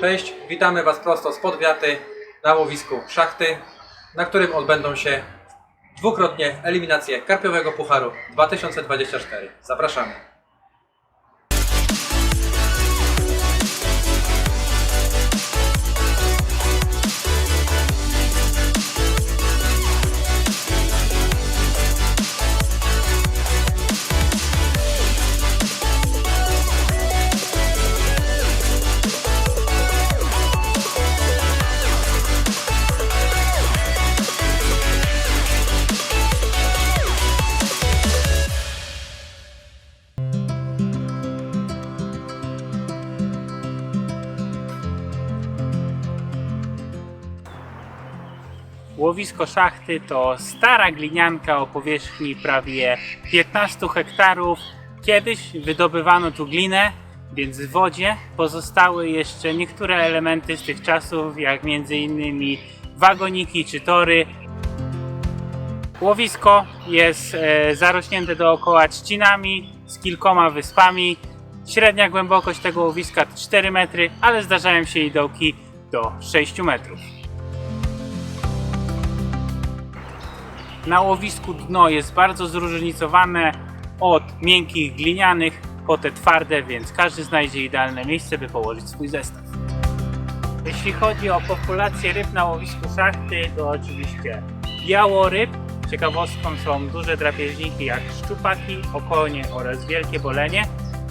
Cześć, witamy Was prosto spod wiaty na łowisku Szachty, na którym odbędą się dwukrotnie eliminacje Karpiowego Pucharu 2024. Zapraszamy. Łowisko szachty to stara glinianka o powierzchni prawie 15 hektarów. Kiedyś wydobywano tu glinę, więc w wodzie pozostały jeszcze niektóre elementy z tych czasów, jak m.in. wagoniki czy tory. Łowisko jest e, zarośnięte dookoła trzcinami z kilkoma wyspami. Średnia głębokość tego łowiska to 4 metry, ale zdarzają się i dołki do 6 metrów. Na łowisku dno jest bardzo zróżnicowane od miękkich glinianych po te twarde, więc każdy znajdzie idealne miejsce, by położyć swój zestaw. Jeśli chodzi o populację ryb na łowisku szachty, to oczywiście białoryb. Ciekawostką są duże drapieżniki jak szczupaki, okonie oraz wielkie bolenie.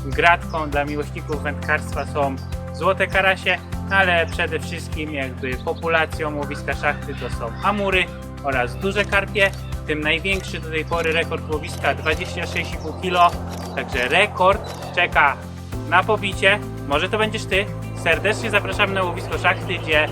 Gratką dla miłośników wędkarstwa są złote karasie, ale przede wszystkim jakby populacją łowiska szachty to są amury oraz duże karpie. Tym największy do tej pory rekord łowiska 26,5 kg. Także rekord czeka na pobicie. Może to będziesz ty. Serdecznie zapraszamy na łowisko szachty, gdzie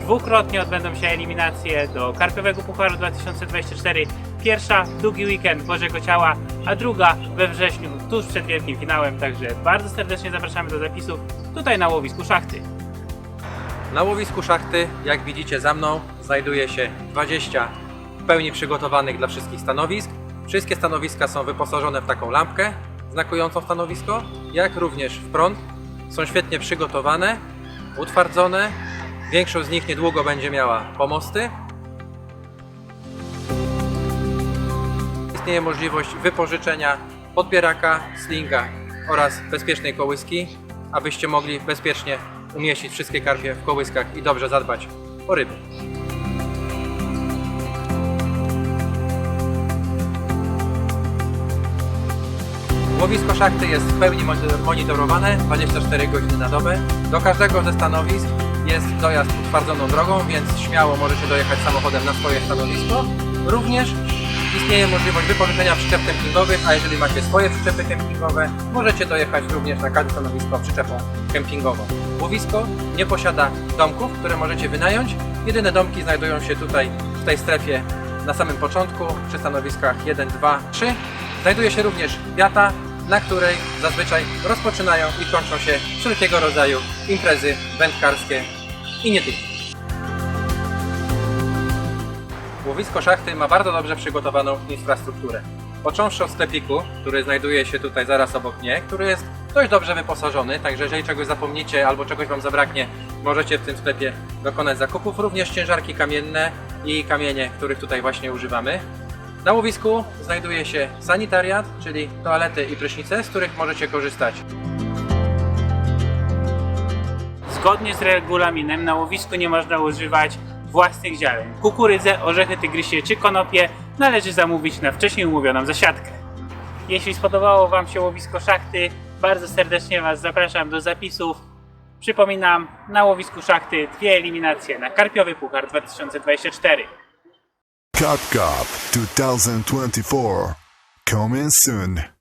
dwukrotnie odbędą się eliminacje do Karpiowego Pucharu 2024. Pierwsza, długi weekend Bożego Ciała, a druga we wrześniu, tuż przed wielkim finałem. Także bardzo serdecznie zapraszamy do zapisów tutaj na łowisku szachty. Na łowisku Szachty, jak widzicie za mną, znajduje się 20 w pełni przygotowanych dla wszystkich stanowisk. Wszystkie stanowiska są wyposażone w taką lampkę znakującą stanowisko, jak również w prąd. Są świetnie przygotowane, utwardzone. Większość z nich niedługo będzie miała pomosty. Istnieje możliwość wypożyczenia podbieraka, slinga oraz bezpiecznej kołyski, abyście mogli bezpiecznie umieścić wszystkie karpie w kołyskach i dobrze zadbać o ryby. Łowisko szachty jest w pełni monitor- monitorowane 24 godziny na dobę. Do każdego ze stanowisk jest dojazd utwardzoną drogą, więc śmiało możecie dojechać samochodem na swoje stanowisko. Również istnieje możliwość wypożyczenia przyczep kempingowych, a jeżeli macie swoje przyczepy kempingowe, możecie dojechać również na każde stanowisko przyczepą kempingową. Łowisko nie posiada domków, które możecie wynająć. Jedyne domki znajdują się tutaj, w tej strefie na samym początku, przy stanowiskach 1, 2, 3. Znajduje się również wiata, na której zazwyczaj rozpoczynają i kończą się wszelkiego rodzaju imprezy wędkarskie i nie tylko. Łowisko szachty ma bardzo dobrze przygotowaną infrastrukturę. Począwszy od sklepiku, który znajduje się tutaj zaraz obok mnie, który jest dość dobrze wyposażony, także jeżeli czegoś zapomnicie albo czegoś Wam zabraknie, możecie w tym sklepie dokonać zakupów. Również ciężarki kamienne i kamienie, których tutaj właśnie używamy. Na łowisku znajduje się sanitariat, czyli toalety i prysznice, z których możecie korzystać. Zgodnie z regulaminem na łowisku nie można używać własnych ziaren. Kukurydzę, orzechy tygrysie czy konopie należy zamówić na wcześniej umówioną zasiadkę. Jeśli spodobało Wam się łowisko szachty, bardzo serdecznie Was zapraszam do zapisów. Przypominam, na łowisku szachty dwie eliminacje na Karpiowy Puchar 2024. Cup Cup 2024. Coming soon.